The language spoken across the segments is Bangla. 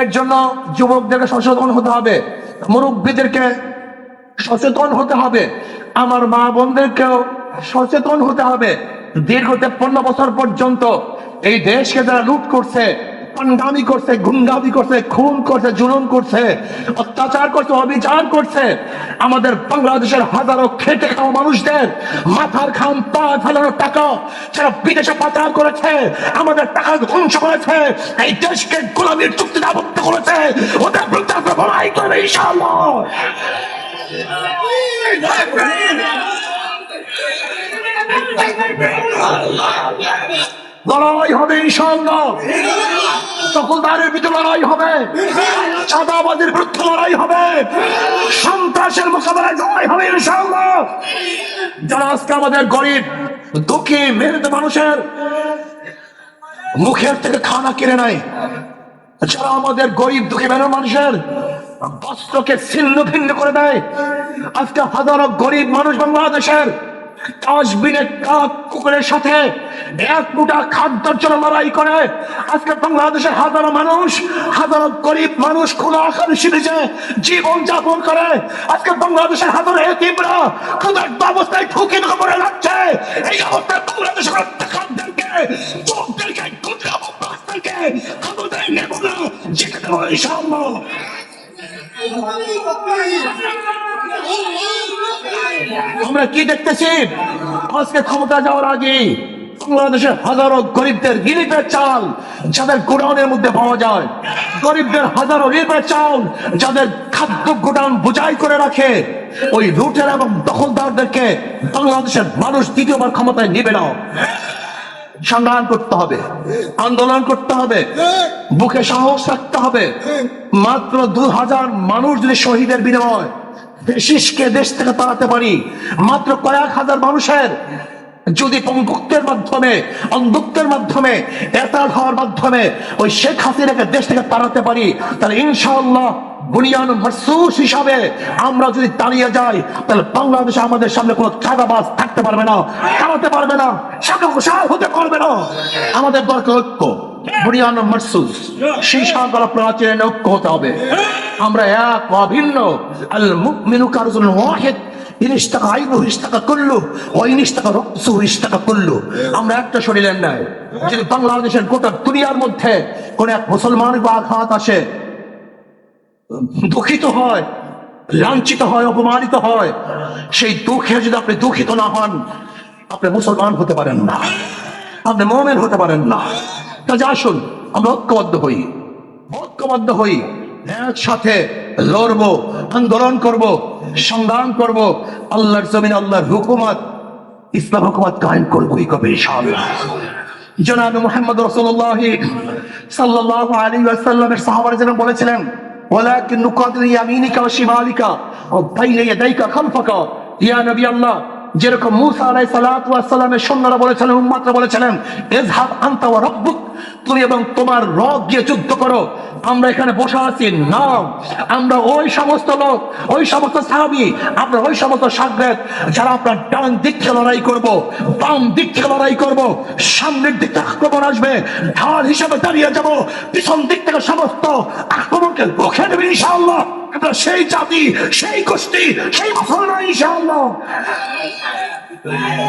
এর জন্য যুবকদেরকে সচেতন হতে হবে, মুরব্বীদেরকে সচেতন হতে হবে, আমার মা বোনদেরকেও সচেতন হতে হবে। দীর্ঘ তেপ্পন্ন বছর পর্যন্ত এই দেশকে যারা লুট করছে পান্ডামি করছে, গুন্ডামি করছে, খুন করছে, জুলুম করছে, অত্যাচার করছে, অবিচার করছে। আমাদের বাংলাদেশের হাজারো খেটে খাওয়া মানুষদের মাথার খাম পা ফেলানোর টাকা যারা বিদেশে পাচার করেছে, আমাদের টাকা ধ্বংস করেছে, এই দেশকে গোলামীর চুক্তিতে আবদ্ধ করেছে, ওদের বিরুদ্ধে আমরা লড়াই করবে লড়াই হবে ইনশাআল্লাহ। বিরুদ্ধে লড়াই হবে। বিরুদ্ধে লড়াই হবে। সন্ত্রাসের মোকাবেলায় লড়াই হবে যারা আজকে আমাদের গরিব, দুঃখী, মেহনত মানুষের মুখের থেকে খানা কিনে নেয়, যারা আমাদের গরিব, দুঃখী, মেহনত মানুষের বস্ত্রকে ছিন্ন ভিন্ন করে দেয়, আজকে হাজারো গরিব মানুষ বাংলাদেশের কাশবিনের কাক কুকুরের সাথে এক মুঠা খাদ্যের জন্য লড়াই করে। আজকে বাংলাদেশের হাজারো মানুষ, হাজারো গরিব মানুষ খোলা আকার সিরিজে জীবন যাপন করে। আজকে বাংলাদেশের হাজারো এতিমরা ক্ষুধার্ত অবস্থায় ঠুকে না খবরে লাগছে এই অবস্থায় বাংলাদেশের খাদ্যকে চোখদেরকে ক্ষুদ্র অবস্থাকে ক্ষমতায় নেব না। দেবো ইনশাআল্লাহ। আমরা কি দেখতেছি? আজকে ক্ষমতা যাওয়ার আগে বাংলাদেশের হাজারো গরিবদের রিলিফের চাল যাদের গোডাউনের মধ্যে পাওয়া যায়, গরিবদের হাজারো রিলিফের চাল যাদের খাদ্য গোডাউন বোঝাই করে রাখে, ওই লুটের এবং দখলদারদেরকে বাংলাদেশের মানুষ দ্বিতীয়বার ক্ষমতায় নিবে না। সংগ্রাম করতে হবে, আন্দোলন করতে হবে, বুকে সাহস রাখতে হবে। মাত্র দু হাজার মানুষ যদি শহীদের বিনিময় দেশিসকে দেশ থেকে তাড়াতে পারি। মাত্র কয়েক হাজার মানুষের যদি পঙ্গুত্বের মাধ্যমে অন্ধত্বের মাধ্যমে, এতাল হওয়ার মাধ্যমে ওই শেখ হাসিনাকে দেশ থেকে তাড়াতে পারি, তাহলে ইনশাআল্লাহ বুনিয়ান মারসুস হিসাবে আমরা যদি দাঁড়িয়ে যাই, তাহলে বাংলাদেশে আমাদের সামনে কোনো চাঁদাবাজ থাকতে পারবে না, চালাতে পারবে না সাহস হতে পারবে না। আমাদের দরকার ঐক্য। মারসুস সেই ঐক্য হতে হবে। আমরা এক অভিন্ন বাংলাদেশের গোটা দুনিয়ার মধ্যে কোন এক বা আঘাত আসে, দুঃখিত হয়, লাঞ্ছিত হয়, অপমানিত হয়, সেই দুঃখে যদি আপনি দুঃখিত না হন, আপনি মুসলমান হতে পারেন না। আপনি মোমেন হতে পারেন না। কাজে আসুন আমরা ঐক্যবদ্ধ হই ঐক্যবদ্ধ হই একসাথে লড়বো আন্দোলন করব সংগ্রাম করব আল্লাহর জমিন আল্লাহর হুকুমত ইসলাম হুকুমত কায়েম করবোই কবে ইনশাআল্লাহ জনাব মোহাম্মদ রসুল্লাহ সাল্লাহ আলী আসাল্লামের সাহাবার যেন বলেছিলেন ولكن نقاتل يمينك وشمالك وبين يديك خلفك يا نبي الله যেরকম মুসা আলাই সালামের সৈন্যরা বলেছিলেন, উম্মাতরা বলেছিলেন এজহাব আনতা ওয়া রব্বুক তুমি এবং তোমার রব গিয়ে যুদ্ধ করো। আমরা এখানে বসে আছি না আমরা ওই সমস্ত লোক, ওই সমস্ত সাহাবি, আমরা ওই সমস্ত সাগরেদ যারা আপনার ডান দিক থেকে লড়াই করব, বাম দিক থেকে লড়াই করব, সামনের দিক থেকে আক্রমণ আসবে, ঢাল হিসাবে দাঁড়িয়ে যাব, পিছন দিক থেকে সমস্ত আক্রমণকে রুখে দেবে ইনশাআল্লাহ। সেই জাতি সেই গোষ্ঠী সেই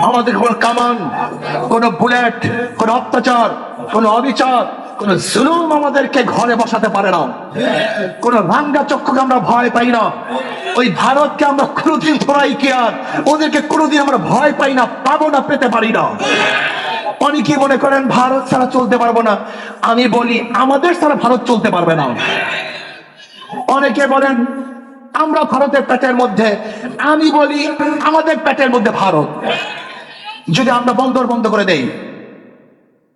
আমাদের কোনো কামান, কোনো বুলেট, কোন অত্যাচার, কোন অবিচার, কোন জুলুম আমাদেরকে ঘরে বসাতে পারে না। কোন ভাঙ্গা চক্ষুকে আমরা ভয় পাই না। ওই ভারতকে আমরা কোনোদিন ধরাই কি আর? ওদেরকে কোনোদিন আমরা ভয় পাই না, পাবো না, পেতে পারি না। অনেকে মনে করেন, ভারত ছাড়া চলতে পারব না? আমি বলি, আমাদের ছাড়া ভারত চলতে পারবে না। অনেকে বলেন, আমরা ভারতের পেটের মধ্যে, আমি বলি আমাদের পেটের মধ্যে ভারত। যদি আমরা বন্দর বন্ধ করে দেই,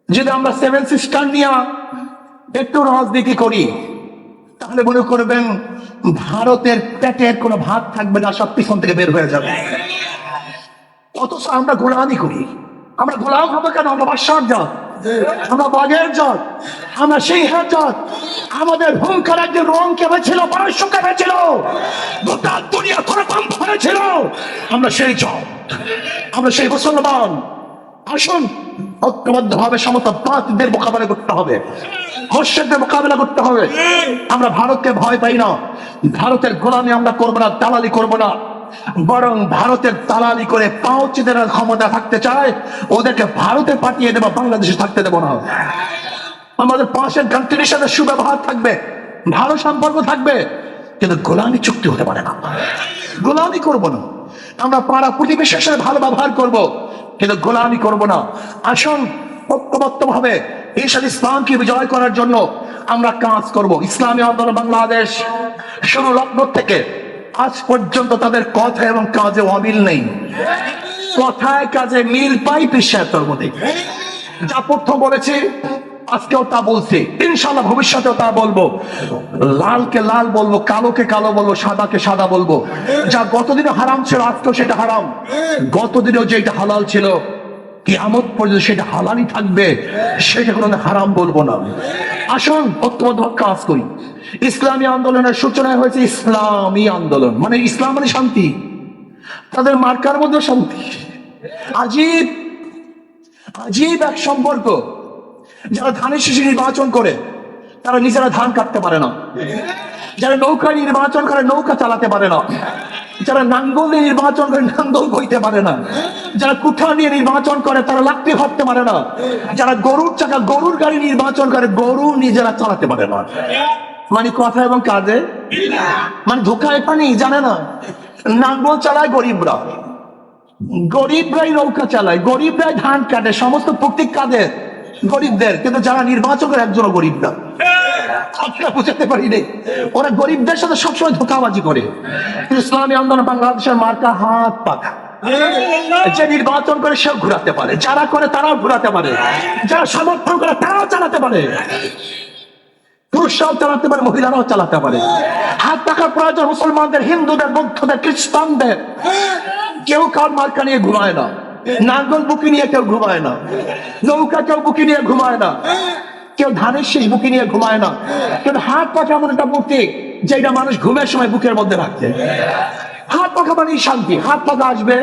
যদি আমরা সেভেন সিস্টার নিয়ে একটু রাজনীতি করি, তাহলে মনে করবেন ভারতের পেটের কোনো ভাত থাকবে না, সব পিছন থেকে বের হয়ে যাবে। অথচ আমরা গোলামি করি। আমরা গোলাম হব কেন? আমরা বাসার জাত আমরা বাঘের জাত আমরা সিংহের জাত আমাদের হুঙ্কার একদিন রং কেঁপেছিল কেঁপেছিল দুনিয়া আমরা সেই আমরা সেই মুসলমান। আসুন ঐক্যবদ্ধ সমস্ত মোকাবেলা করতে হবে, মোর্শেদদের মোকাবেলা করতে হবে। আমরা ভারতকে ভয় পাই না, ভারতের গোলামি আমরা করব না, দালালি করব না। বরং ভারতের দালালি করে পাউচিদের ক্ষমতা থাকতে চায়, ওদেরকে ভারতে পাঠিয়ে দেবো, বাংলাদেশে থাকতে দেবো না। আমাদের পাশের কান্ট্রির সাথে সুব্যবহার থাকবে, ভালো সম্পর্ক থাকবে, কিন্তু গোলামি চুক্তি হতে পারে না। গোলামি করব না। আমরা পাড়া প্রতিবেশীর সাথে ভালো ব্যবহার করব, কিন্তু গোলামি করব না। আসুন ঐক্যবদ্ধ ভাবে ঈশাদ ইসলামকে বিজয় করার জন্য আমরা কাজ করব। ইসলামী আন্দোলন বাংলাদেশ শুরু লগ্ন থেকে। আজ পর্যন্ত তাদের কথা এবং কাজে অমিল নেই। কথায় কাজে মিল পাই পিসায় তোর মধ্যে যা প্রথম বলেছি, আজকেও তা বলছি। ইনশাল্লাহ ভবিষ্যতেও তা বলব। লালকে লাল বলব, কালোকে কালো বলব, সাদাকে সাদা বলব। যা গতদিনে হারাম ছিল, আজকেও সেটা হারাম। গতদিনেও যেটা হালাল ছিল কি কিয়ামত পর্যন্ত সেটা হালালই থাকবে, সেটা কোনো হারাম বলব না। আসুন, ঐক্যবদ্ধ কাজ করি। ইসলামী আন্দোলনের সূচনা হয়েছে ইসলামী আন্দোলন মানে ইসলাম মানে শান্তি। তাদের মার্কার মধ্যে শান্তি। আজীব আজীব এক সম্পর্ক। যারা ধানের শিশু নির্বাচন করে, তারা নিজেরা ধান কাটতে পারে না। যারা নৌকা নির্বাচন করে, নৌকা চালাতে পারে না। যারা নাঙ্গল দিয়ে নির্বাচন করে, নাঙ্গল বইতে পারে না। যারা কুঠা নিয়ে নির্বাচন করে, তারা লাকড়ি ভাবতে পারে না। যারা গরুর চাকা, গরুর গাড়ি নির্বাচন করে, গরু নিজেরা চালাতে পারে না। মানে কথা এবং কাজে? মানে ধোকায় পানি জানে না? নাঙ্গল চালায় গরিবরা। গরিবরাই নৌকা চালায়, গরিবরাই ধান কাটে, সমস্ত প্রত্যেক কাদের গরিবদের, কিন্তু যারা নির্বাচন করে একজনও গরিব না তারাও ঘুরাতে পারে। যারা সমর্থন করে তারাও চালাতে পারে। চালাতে পারে, মহিলারাও চালাতে পারে। হাত টাকার প্রয়োজন মুসলমানদের, হিন্দুদের, বৌদ্ধদের, খ্রিস্টানদের। কেউ কার মার্কা নিয়ে ঘুমায় না। নাঙ্গল বুকি নিয়ে কেউ ঘুমায় না, নৌকা কেউ বুকি নিয়ে ঘুমায় না, কেউ ধানের শেষ বুকি নিয়ে ঘুমায় না কিন্তু হাত পাখা এমন একটা মূর্তি যেটা মানুষ ঘুমের সময় বুকের মধ্যে রাখছে হাত পাখা মানেই শান্তি, হাত পাখা আসবে,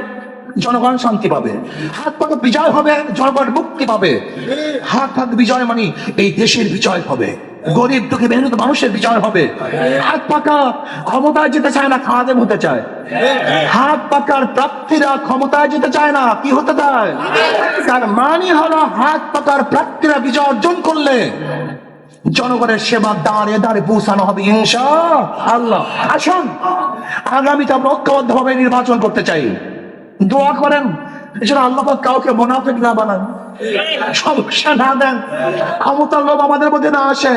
জনগণ শান্তি পাবে। হাত পাখা বিজয় হবে, জনগণ মুক্তি পাবে। হাত পাখা বিজয় মানে এই দেশের বিজয় হবে। গরিব দুঃখী মেহনত মানুষের বিজয় হবে। হাত পাকা, ক্ষমতায় যেতে চায় না খাওয়াতে হতে চায়। হাত পাকার প্রার্থীরা ক্ষমতায় যেতে চায় না, কি হতে চায়? তার মানে হলো হাত পাকার প্রার্থীরা বিজয় অর্জন করলে জনগণের সেবা দাঁড়ে দাঁড়ে পৌঁছানো হবে ইনশা আল্লাহ আসুন, আগামীতে আমরা ঐক্যবদ্ধ ভাবে নির্বাচন করতে চাই। দোয়া করেন পাক কাউকে না বানান। সমস্যা না দেন। ক্ষমতার লোভ আমাদের মধ্যে না আসে।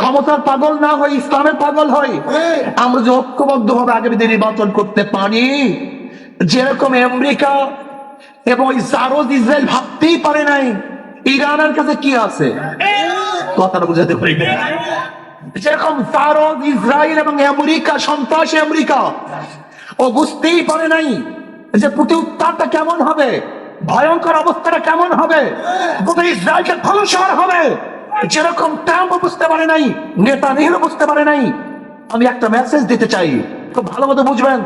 ক্ষমতার পাগল না ইসলামের পাগল আমরা যে ঐক্যবদ্ধ আগামীতে নির্বাচন করতে পারি, যেরকম আমেরিকা এবং জারোজ ইসরায়েল ভাবতেই পারে নাই, ইরানের কাছে কি আছে? কথাটা বুঝাতে পারি যেরকম জারোজ ইসরায়েল এবং আমেরিকা, সন্ত্রাসী আমেরিকা, ও বুঝতেই পারে নাই যে প্রতি উত্তারটা কেমন হবে? ভয়ঙ্কর অবস্থাটা কেমন হবে? গোটা ইসরায়েলকে ধ্বংসর হবে? যেরকম ট্রাম্প বুঝতে পারে নাই নেতা নেহরু বুঝতে পারে নাই। আমি একটা মেসেজ দিতে চাই। খুব ভালো মতো বুঝবেন।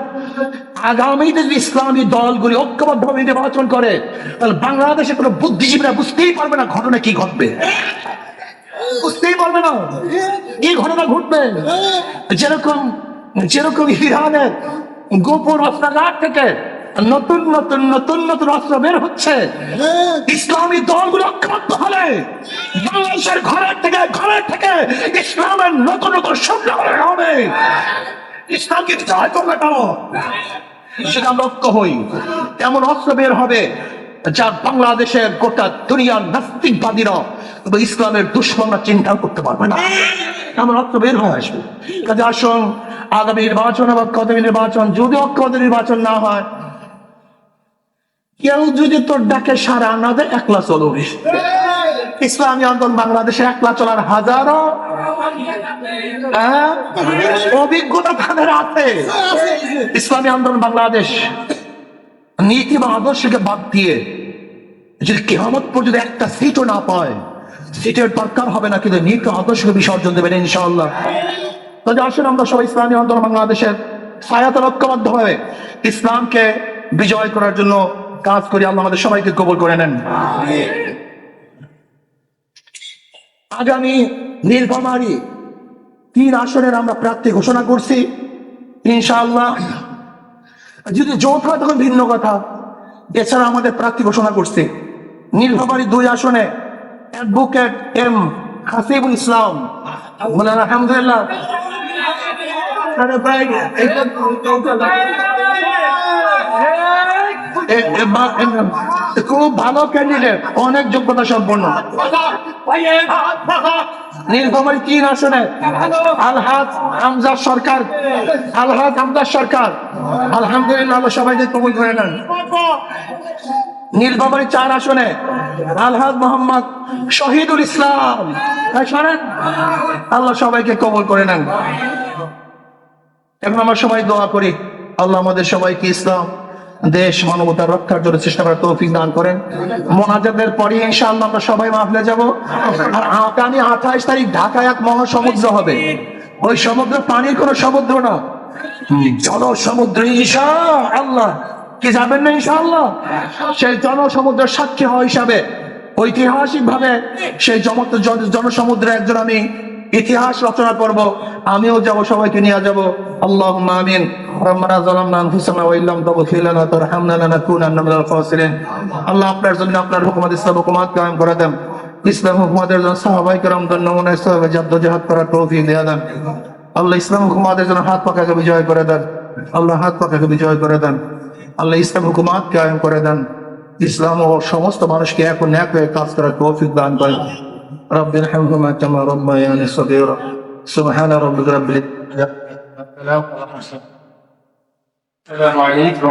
আগামী যদি ইসলামী দলগুলি ঐক্যবদ্ধভাবে নির্বাচন করে, তাহলে বাংলাদেশে কোনো বুদ্ধিজীবীরা বুঝতেই পারবে না ঘটনা কি ঘটবে। বুঝতেই পারবে না কি ঘটনা ঘটবে। যেরকম যেরকম ইরানের গোপন অস্ত্রাগার থেকে নতুন নতুন নতুন নতুন অস্ত্র বের হচ্ছে। ইসলামী দলগুলো ঐক্যবদ্ধ হলে বাংলাদেশের ঘরের থেকে ঘরের থেকে ইসলামের নতুন নতুন শব্দ হবে। ইসলামকে জয় করবে সেটা ঐক্য হই। এমন অস্ত্র বের হবে যা বাংলাদেশের গোটা দুনিয়ার নাস্তিকবাদীরা ইসলামের দুশ্মনরা চিন্তা করতে পারবে না। এমন অস্ত্র বের হয়ে আসবে। কাজে আসুন, আগামী নির্বাচন আবার কদমী নির্বাচন? যদি ঐক্যবদ্ধ নির্বাচন না হয় কেউ যদি তোর ডাকে সারা না দেয় একলা চলবে ইসলামী আন্দোলন বাংলাদেশে একলা চলার হাজারো হ্যাঁ, অভিজ্ঞতা তাদের আছে। ইসলামী আন্দোলন বাংলাদেশ নীতি বা আদর্শকে বাদ দিয়ে যদি কেমন পর্যন্ত একটা সিটও না পায় সিটের দরকার হবে না কিন্তু নীতি আদর্শকে বিসর্জন দেবেন ইনশাআল্লাহ। তাহলে আসুন আমরা সবাই ইসলামী আন্দোলন বাংলাদেশের ছায়াতে ঐক্যবদ্ধ হয়ে ইসলামকে বিজয় করার জন্য কাজ করি, আল্লাহ আমাদের সবাইকে কবুল করে নেন। আগামী নীলফামারী তিন আসনের আমরা প্রার্থী ঘোষণা করছি। ইনশাআল্লাহ। যদি যৌথ হয় তখন ভিন্ন কথা। এছাড়া আমাদের প্রার্থী ঘোষণা করছি। নীলফামারী দুই আসনে অ্যাডভোকেট এম হাসিবুল ইসলাম। আলহামদুলিল্লাহ আরে ভাই, এটা- এ- এ- বা- এ- খুব ভালো ক্যান্ডিডেট অনেক যোগ্যতা সম্পন্ন। নীলফামারী তিন আসনে, আলহাজ হামজা সরকার, আলহাজ হামজা সরকার। আলহামদুলিল্লাহ, আল্লাহ সবাইকে কবুল করে নেন। নীলফামারী চার আসনে, আলহাজ মোহাম্মদ শহীদুল ইসলাম। শোনেন, আল্লাহ সবাইকে কবল করে নেন। এখন আমরা সবাই দোয়া করি, আল্লাহ আমাদের সবাইকে ইসলাম দেশ মানবতার রক্ষার জন্য চেষ্টা করার তৌফিক দান করেন। মোনাজাতের পরে ইনশাআল্লাহ আমরা সবাই মাহফিলে যাব। আর আগামী আঠাইশ তারিখ ঢাকায় এক মহাসমুদ্র হবে। ওই সমুদ্র পানির কোনো সমুদ্র না। জল সমুদ্র ঈশা আল্লাহ কি যাবেন না ইনশাআল্লাহ? সেই জনসমুদ্রের সাক্ষী হওয়া হিসাবে ঐতিহাসিক ভাবে সেই জনসমুদ্রে একজন আমি ইতিহাস রচনা করব, আমিও যাব, সবাইকে নিয়ে যাব। আল্লাহ আমিন। রব্বানা যালামনা আনফুসানা ওয়া ইল্লাম তাগফির লানা তারহামনা লানাকুনান্না মিনাল খাসিরিন। আল্লাহ আপনার জন্য আপনার হুকুমত ইসলাম হুকুমত কায়েম করে দেন। ইসলাম হুকুমতের জন্য সাহাবাই কেরামদের নমুনা হিসাবে জাদ্দ জাহাদ করার তৌফিক দেয়া দেন। আল্লাহ ইসলাম হুকুমতের জন্য হাত পাকাকে বিজয় করে দেন। আল্লাহ হাত পাকাকে বিজয় করে দেন। আল্লাহ ইসলাম হুকুমত কায়েম করে দেন। ইসলাম ও সমস্ত মানুষকে এক ও এক হয়ে কাজ করার তৌফিক দান করেন। رب ارحمهما كما ربياني صغيرا. سبحان ربك رب السلام عليكم.